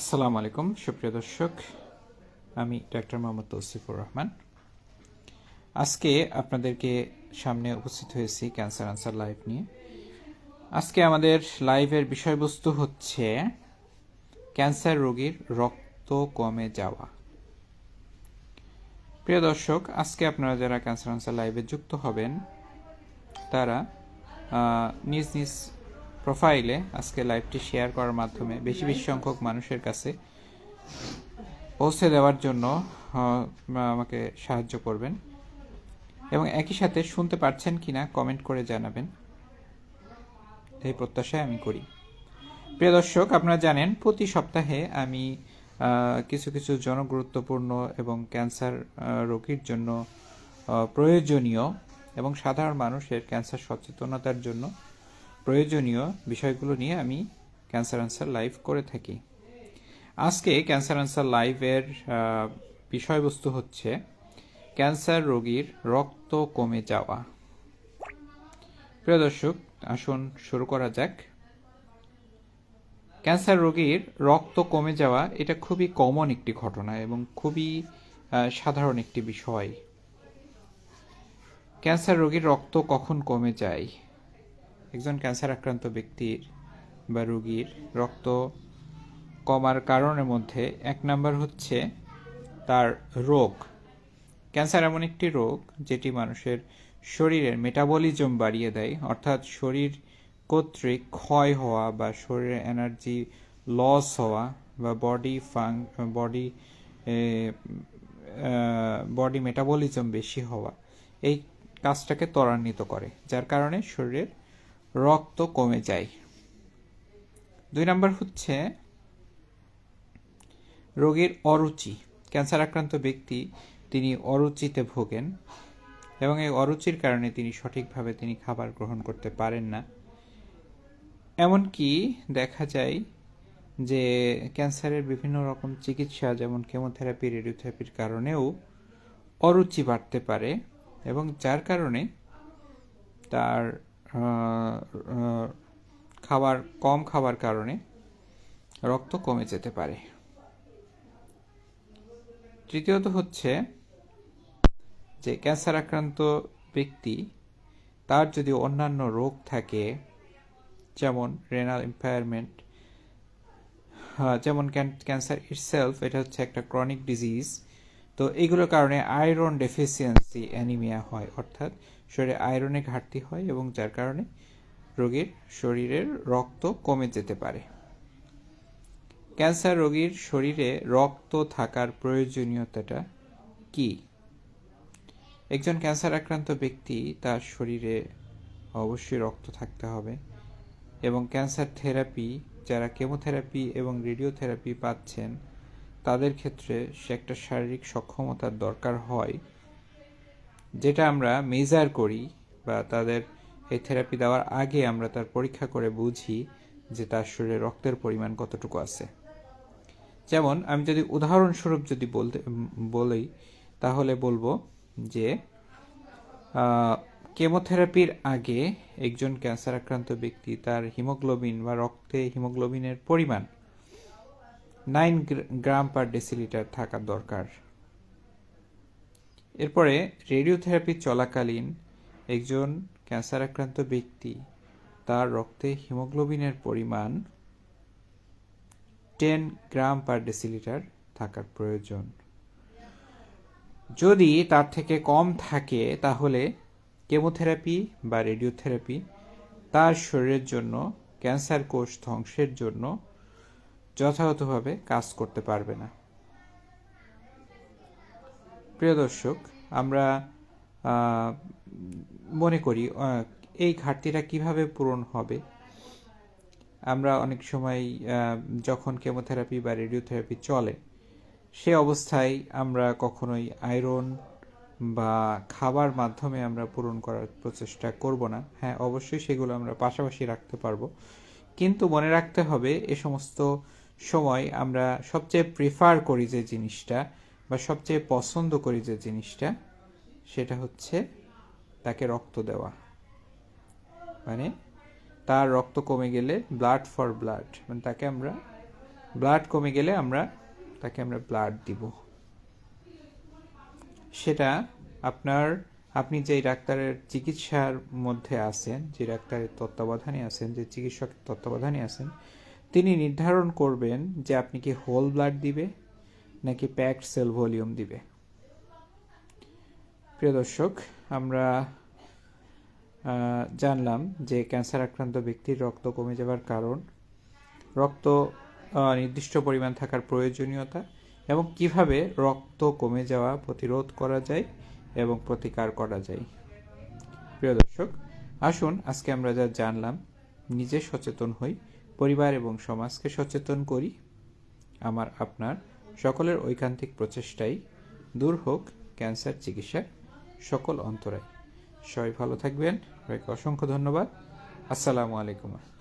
আসসালামু আলাইকুম, সুপ্রিয় দর্শক। আমি ডাক্তার মোহাম্মদ তৌসিফুর রহমান। আজকে আপনাদেরকে সামনে উপস্থিত হয়েছি ক্যান্সার আনসার লাইভ নিয়ে। আজকে আমাদের লাইভের বিষয়বস্তু হচ্ছে ক্যান্সার রোগীর রক্ত কমে যাওয়া। প্রিয় দর্শক, আজকে আপনারা যারা ক্যান্সার আনসার লাইভে যুক্ত হবেন, তারা নিজ নিজ প্রোফাইলে আজকে লাইভটি শেয়ার করার মাধ্যমে বেশি বেশি সংখ্যক মানুষের কাছে পৌঁছে দেওয়ার জন্য আমাকে সাহায্য করবেন। এবং একই সাথে শুনতে পারছেন কিনা কমেন্ট করে জানাবেন। এই প্রত্যাশায় আমি করি। প্রিয় দর্শক, আপনারা জানেন, প্রতি সপ্তাহে আমি কিছু কিছু জনগুরুত্বপূর্ণ এবং ক্যান্সার রোগীর জন্য প্রয়োজনীয় এবং সাধারণ মানুষের ক্যান্সার সচেতনতার জন্য প্রয়োজনীয় বিষয়গুলো নিয়ে আমি ক্যান্সার আনসার লাইভ করে থাকি। আজকে ক্যান্সার আনসার লাইভের বিষয়বস্তু হচ্ছে ক্যান্সার রোগীর রক্ত কমে যাওয়া। প্রিয় দর্শক, আসুন শুরু করা যাক। ক্যান্সার রোগীর রক্ত কমে যাওয়া এটা খুবই কমন একটি ঘটনা এবং খুবই সাধারণ একটি বিষয়। ক্যান্সার রোগীর রক্ত কখন কমে যায়? একজন ক্যান্সার আক্রান্ত ব্যক্তির বা রোগীর রক্ত কমার কারণের মধ্যে এক নাম্বার হচ্ছে তার রোগ। ক্যান্সার এমন একটি রোগ যেটি মানুষের শরীরের মেটাবলিজম বাড়িয়ে দেয়, অর্থাৎ শরীর কর্তৃক ক্ষয় হওয়া বা শরীরের এনার্জি লস হওয়া বা বডি ফাং বডি বডি মেটাবলিজম বেশি হওয়া, এই কাজটাকে ত্বরান্বিত করে, যার কারণে শরীরের রক্ত কমে যায়। দুই নম্বর হচ্ছে রোগীর অরুচি। ক্যান্সার আক্রান্ত ব্যক্তি তিনি অরুচিতে ভোগেন এবং এই অরুচির কারণে তিনি সঠিকভাবে তিনি খাবার গ্রহণ করতে পারেন না। এমনকি দেখা যায় যে ক্যান্সারের বিভিন্ন রকম চিকিৎসা যেমন কেমোথেরাপি, রেডিওথেরাপির কারণেও অরুচি বাড়তে পারে এবং যার কারণে তার খাবার, কম খাবার কারণে রক্ত কমে যেতে পারে। তৃতীয়ত হচ্ছে যে ক্যান্সার আক্রান্ত ব্যক্তি, তার যদি অন্যান্য রোগ থাকে, যেমন রেনাল ইম্পায়ারমেন্ট যেমন ক্যান্সার ইটসেলফ এটা হচ্ছে একটা ক্রনিক ডিজিজ তো এগুলোর কারণে আয়রন ডেফিসিয়েন্সি অ্যানিমিয়া হয়, অর্থাৎ শরীরে আয়রনের ঘাটতি হয় এবং যার কারণে রোগীর শরীরের রক্ত কমে যেতে পারে। ক্যান্সার রোগীর শরীরে রক্ত থাকার প্রয়োজনীয়তাটা কি? একজন ক্যান্সার আক্রান্ত ব্যক্তি তার শরীরে অবশ্যই রক্ত থাকতে হবে এবং ক্যান্সার থেরাপি, যারা কেমোথেরাপি এবং রেডিওথেরাপি পাচ্ছেন, তাদের ক্ষেত্রে সে একটা শারীরিক সক্ষমতার দরকার হয়। যেটা আমরা মেজার করি বা তাদের এই থেরাপি দেওয়ার আগে আমরা তার পরীক্ষা করে বুঝি যে তার শরীরে রক্তের পরিমাণ কতটুকু আছে। যেমন আমি যদি উদাহরণস্বরূপ যদি বলতে, বলি, তাহলে বলব যে কেমোথেরাপির আগে একজন ক্যান্সার আক্রান্ত ব্যক্তি তার হিমোগ্লোবিন বা রক্তে হিমোগ্লোবিনের পরিমাণ নাইন গ্রাম পার ডেসিলিটার থাকা দরকার। এরপরে রেডিওথেরাপি চলাকালীন একজন ক্যান্সার আক্রান্ত ব্যক্তি তার রক্তে হিমোগ্লোবিনের পরিমাণ টেন গ্রাম পার ডেসিলিটার থাকার প্রয়োজন। যদি তার থেকে কম থাকে, তাহলে কেমোথেরাপি বা রেডিওথেরাপি তার শরীরের জন্য, ক্যান্সার কোষ ধ্বংসের জন্য যথাযথভাবে কাজ করতে পারবে না। প্রিয় দর্শক, আমরা মনে করি এই ঘাটতিটা কীভাবে পূরণ হবে? আমরা অনেক সময় যখন কেমোথেরাপি বা রেডিওথেরাপি চলে, সে অবস্থায় আমরা কখনোই আয়রন বা খাবার মাধ্যমে আমরা পূরণ করার প্রচেষ্টা করব না। হ্যাঁ অবশ্যই সেগুলো আমরা পাশাপাশি রাখতে পারব। কিন্তু মনে রাখতে হবে, এ সমস্ত সময় আমরা সবচেয়ে প্রিফার করি যে জিনিসটা বা সবচেয়ে পছন্দ করি যে জিনিসটা, সেটা হচ্ছে তাকে রক্ত দেওয়া। মানে তার রক্ত কমে গেলে ব্লাড ফর ব্লাড মানে তাকে আমরা ব্লাড কমে গেলে আমরা তাকে আমরা ব্লাড দিব। সেটা আপনার, আপনি যেই ডাক্তারের চিকিৎসার মধ্যে আছেন, যে ডাক্তারের তত্ত্বাবধানে আছেন, যে চিকিৎসকের তত্ত্বাবধানে আছেন, তিনি নির্ধারণ করবেন যে আপনি কি হোল ব্লাড দিবে নাকি প্যাকড সেল ভলিউম দিবে? প্রিয় দর্শক, আমরা জানলাম যে ক্যান্সার আক্রান্ত ব্যক্তির রক্ত কমে যাওয়ার কারণ, রক্ত নির্দিষ্ট পরিমাণ থাকার প্রয়োজনীয়তা এবং কীভাবে রক্ত কমে যাওয়া প্রতিরোধ করা যায় এবং প্রতিকার করা যায়। প্রিয় দর্শক, আসুন আজকে আমরা যা জানলাম, নিজে সচেতন হই, পরিবার এবং সমাজকে সচেতন করি। আমার, আপনার সকলের ঐকান্তিক প্রচেষ্টাই দূর হোক ক্যান্সার চিকিৎসার সকল অন্তরায়। সবাই ভালো থাকবেন। সবাইকে অসংখ্য ধন্যবাদ। আসসালামু আলাইকুম।